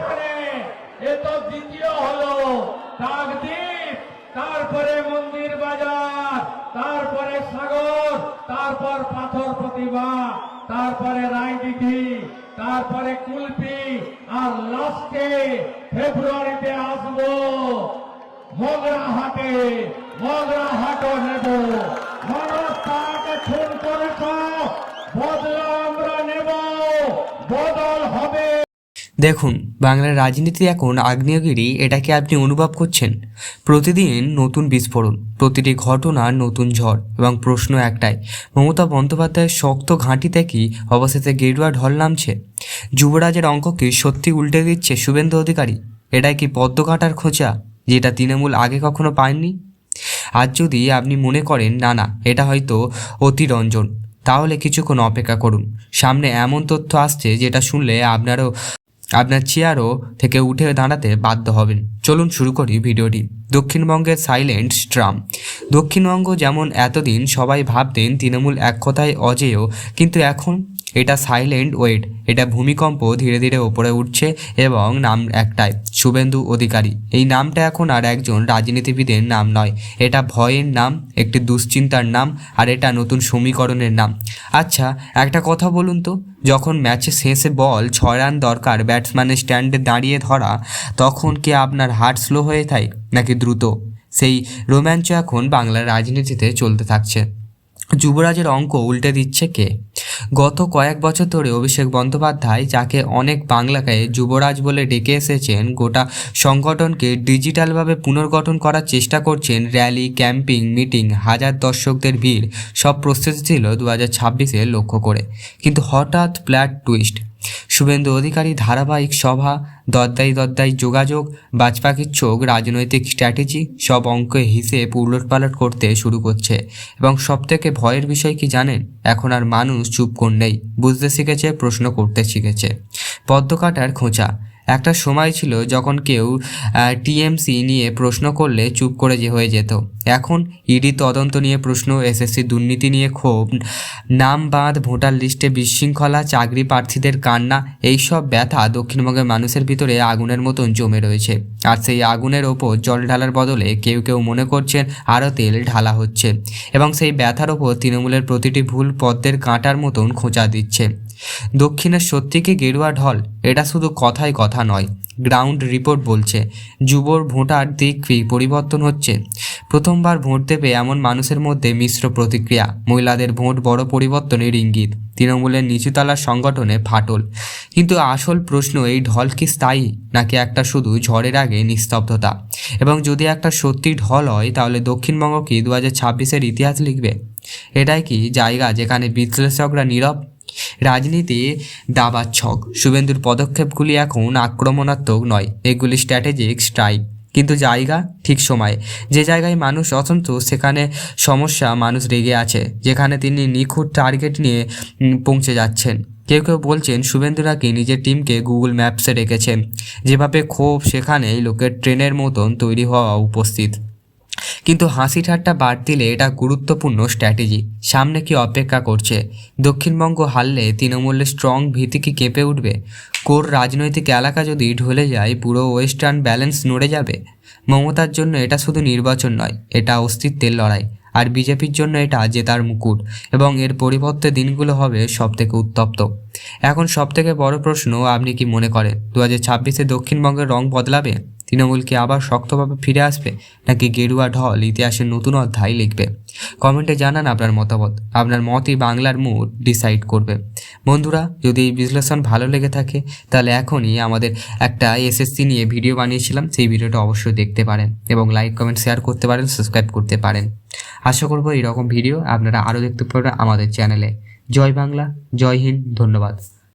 এখানে এ তো দ্বিতীয় হলো কাকদ্বীপ তারপরে মন্দির বাজার, তারপরে সাগর, তারপর পাথর প্রতিভা তারপরে রায়দিঘি, তারপরে কুলপি আর লাস্টে ফেব্রুয়ারিতে আসব মগরাহাটে, মগরাহাটও নেব। মানুষ তাকে খুন করেছ, বদলা আমরা নেব, বদল দেখুন, বাংলার রাজনীতি এখন আগ্নেয়গিরি, এটাকে আপনি অনুভব করছেন। প্রতিদিন নতুন বিস্ফোরণ, প্রতিটি ঘটনা নতুন ঝড় এবং প্রশ্ন একটাই, মমতা বন্দ্যোপাধ্যায়ের শক্ত ঘাঁটি থেকেই অবশেষে গেরুয়া ঢল নামছে? যুবরাজের অঙ্ককে সত্যি উল্টে দিচ্ছে শুভেন্দু অধিকারী? এটাই কি পদ্ম কাটার খোঁজা যেটা তৃণমূল আগে কখনো পায়নি? আজ যদি আপনি মনে করেন, না না, এটা হয়তো অতিরঞ্জন, তাহলে কিছুক্ষণ অপেক্ষা করুন। সামনে এমন তথ্য আসছে, যেটা শুনলে আপনারও আপনার চেয়ারও থেকে উঠে দাঁড়াতে বাধ্য হবেন। চলুন শুরু করি ভিডিওটি। দক্ষিণবঙ্গের সাইলেন্ট স্ট্রাম দক্ষিণবঙ্গ যেমন এতদিন সবাই ভাবতেন তৃণমূল এক কথায় অজেয়, কিন্তু এখন এটা সাইলেন্ট ওয়েট এটা ভূমিকম্প ধীরে ধীরে ওপরে উঠছে এবং নাম একটাই, শুভেন্দু অধিকারী। এই নামটা এখন আর একজন রাজনীতিবিদের নাম নয়, এটা ভয়ের নাম, একটি দুশ্চিন্তার নাম, আর এটা নতুন সমীকরণের নাম। আচ্ছা একটা কথা বলুন তো, যখন ম্যাচে শেষে বল ছয় রান দরকার ব্যাটসম্যানের স্ট্যান্ডে দাঁড়িয়ে ধরা, তখন কি আপনার হার্ট স্লো হয়ে থাকে নাকি দ্রুত? সেই রোমাঞ্চ এখন বাংলার রাজনীতিতে চলতে থাকছে। যুবরাজের অঙ্ক উল্টে দিচ্ছে কে? গত কয়েক বছর ধরে অভিষেক বন্দ্যোপাধ্যায়, যাকে অনেক বাংলাকে যুবরাজ বলে ডেকে এসেছেন, গোটা সংগঠনকে ডিজিটালভাবে পুনর্গঠন করার চেষ্টা করছেন, র্যালি, ক্যাম্পিং, মিটিং, হাজার দর্শকদের ভিড়, সব প্রস্তুতি ছিল দু হাজার লক্ষ্য করে। কিন্তু হঠাৎ প্ল্যাট টুইস্ট শুভেন্দু অধিকারী, ধারাবাহিক সভা দদ্দাই দদ্দাই যোগাযোগ, বাজপাখির চোখ, রাজনৈতিক স্ট্র্যাটেজি, সব অঙ্কে হিসেব উলটপালট করতে শুরু করছে। এবং সবথেকে ভয়ের বিষয় কি জানেন? এখন আর মানুষ চুপ কর নেই। বুঝতে শিখেছে, প্রশ্ন করতে শিখেছে। পদ্ম কাটার খোঁচা। একটা সময় ছিল যখন কেউ টিএমসি নিয়ে প্রশ্ন করলে চুপ করে যে হয়ে যেত। এখন ইডি তদন্ত নিয়ে প্রশ্ন, এসএসসি দুর্নীতি নিয়ে ক্ষোভ, নাম বাঁধ, ভোটার লিস্টে বিশৃঙ্খলা, চাকরি প্রার্থীদের কান্না, এইসব ব্যথা দক্ষিণবঙ্গের মানুষের ভিতরে আগুনের মতন জমে রয়েছে। আর সেই আগুনের ওপর জল ঢালার বদলে কেউ কেউ মনে করছেন আরও তেল ঢালা হচ্ছে এবং সেই ব্যথার ওপর তৃণমূলের প্রতিটি ভুল পদ্মের কাঁটার মতন খোঁচা দিচ্ছে। দক্ষিণের সত্যি কি গেরুয়া ঢল এটা শুধু কথাই কথা নয় গ্রাউন্ড রিপোর্ট বলছে, যুবর ভোটার দিক পরিবর্তন হচ্ছে? প্রথমবার ভোট দেবে এমন মানুষের মধ্যে মিশ্র প্রতিক্রিয়া, মহিলাদের ভোট বড় পরিবর্তনের ইঙ্গিত, তৃণমূলের নিচুতলার সংগঠনে ফাটল। কিন্তু আসল প্রশ্ন, এই ঢল কি স্থায়ী, নাকি একটা শুধু ঝড়ের আগে নিস্তব্ধতা? এবং যদি একটা সত্যি ঢল হয়, তাহলে দক্ষিণবঙ্গ কি দু হাজার ছাব্বিশের ইতিহাস লিখবে? এটাই কি জায়গা যেখানে বিশ্লেষকরা নীরব? রাজনীতি দাবার ছক শুভেন্দুর পদক্ষেপগুলি এখন আক্রমণাত্মক নয়, এগুলি স্ট্র্যাটেজিক স্ট্রাইক কিন্তু জায়গা ঠিক সময়। যে জায়গায় মানুষ অসন্তোষ সেখানে সমস্যা মানুষ রেগে আছে, যেখানে তিনি নিখুঁত টার্গেট নিয়ে পৌঁছে যাচ্ছেন। কেউ কেউ বলছেন শুভেন্দু নাকি নিজের টিমকে গুগল ম্যাপসে রেখেছেন যেভাবে ক্ষোভ সেখানেই লোকের ট্রেনের মতন তৈরি হওয়া উপস্থিত। কিন্তু হাসি ঠাট্টা বাদ দিলে এটা গুরুত্বপূর্ণ স্ট্র্যাটেজি। সামনে কি অপেক্ষা করছে? দক্ষিণবঙ্গ হারলে তৃণমূলের স্ট্রং ভীতি কি কেঁপে উঠবে? কোর রাজনৈতিক এলাকা যদি ঢলে যায়, পুরো ওয়েস্টার্ন ব্যালেন্স নড়ে যাবে? মমতার জন্য এটা শুধু নির্বাচন নয়, এটা অস্তিত্বের লড়াই। আর বিজেপির জন্য এটা জেতার মুকুট। এবং এর পরিবর্তে দিনগুলো হবে সব থেকে উত্তপ্ত। এখন সব থেকে বড় প্রশ্ন, আপনি কি মনে করেন? দু হাজার ছাব্বিশে দক্ষিণবঙ্গের রং বদলাবে? তৃণমূল কি আবার শক্তভাবে ফিরে আসবে নাকি গেরুয়া ঢল ইতিহাসের নতুন অধ্যায় লিখবে? কমেন্টে জানান আপনার মতামত। আপনার মতই বাংলার মুড ডিসাইড করবে। বন্ধুরা, যদি এই বিশ্লেষণ ভালো লেগে থাকে, তাহলে এখনই আমাদের একটা এসএসসি নিয়ে ভিডিও বানিয়েছিলাম। সেই ভিডিওটা অবশ্যই দেখতে পারেন এবং লাইক কমেন্ট শেয়ার করতে পারেন সাবস্ক্রাইব করতে পারেন। আশা করব এরকম ভিডিও আপনারা আরও দেখতে পারবেন আমাদের চ্যানেলে জয় বাংলা, জয় হিন্দ, ধন্যবাদ।